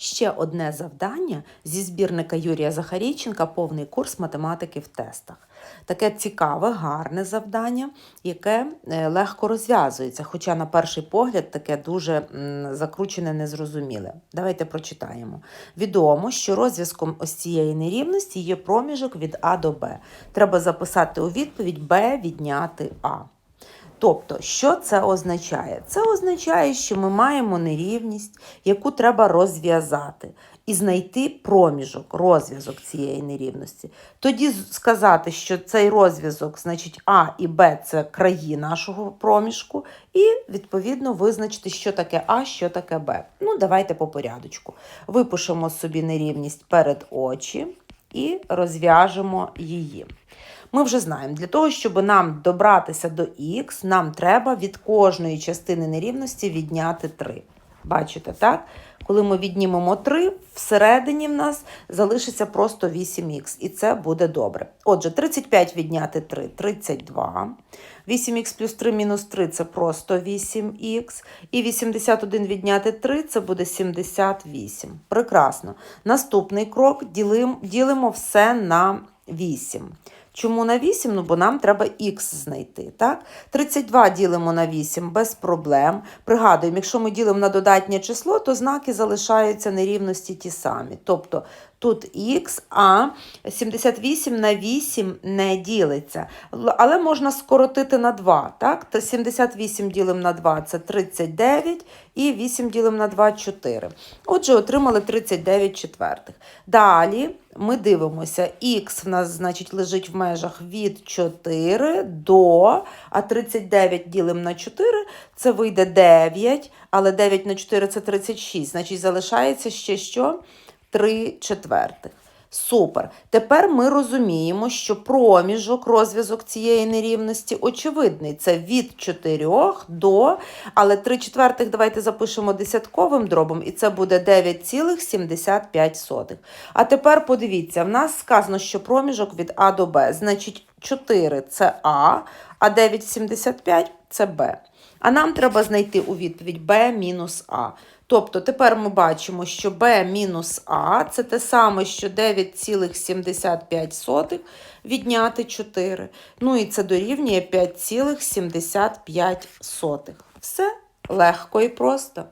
Ще одне завдання зі збірника Юрія Захарійченка повний курс математики в тестах. Таке цікаве, гарне завдання, яке е, легко розв'язується, хоча на перший погляд таке дуже закручене, незрозуміле. Давайте прочитаємо. Відомо, що розв'язком ось цієї нерівності є проміжок від А до Б. Треба записати у відповідь Б відняти А. Тобто, що це означає? Це означає, що ми маємо нерівність, яку треба розв'язати, і знайти проміжок, розв'язок цієї нерівності. Тоді сказати, що цей розв'язок, значить А і Б це краї нашого проміжку, і відповідно визначити, що таке А, що таке Б. Ну, давайте по порядочку. Випишемо собі нерівність перед очі і розв'яжемо її. Ми вже знаємо, для того, щоб нам добратися до х, нам треба від кожної частини нерівності відняти 3. Бачите, так? Коли ми віднімемо 3, всередині в нас залишиться просто 8х, і це буде добре. Отже, 35 відняти 3 32. 8х плюс 3 мінус 3 це просто 8х. І 81 відняти 3 це буде 78. Прекрасно. Наступний крок ділимо все на 8. Чому на 8? Ну, бо нам треба х знайти. Так? 32 ділимо на 8 без проблем. Пригадуємо, якщо ми ділимо на додатнє число, то знаки залишаються нерівності ті самі. Тобто тут х, а 78 на 8 не ділиться. Але можна скоротити на 2. Так? 78 ділимо на 2 це 39, і 8 ділимо на 2 4. Отже, отримали 39 четвертих. Далі ми дивимося, х в нас значить, лежить в межах від 4 до, а 39 ділимо на 4, це вийде 9, але 9 на 4 це 36. Значить, залишається ще що? 3 четвертих. Супер. Тепер ми розуміємо, що проміжок, розв'язок цієї нерівності очевидний. Це від 4 до, але 3 четвертих давайте запишемо десятковим дробом, і це буде 9,75. А тепер подивіться, в нас сказано, що проміжок від А до Б. Значить, 4 це А, а 9,75 це Б. А нам треба знайти у відповідь Б мінус А. Тобто тепер ми бачимо, що B мінус А це те саме, що 9,75 відняти 4. Ну і це дорівнює 5,75. Все легко і просто.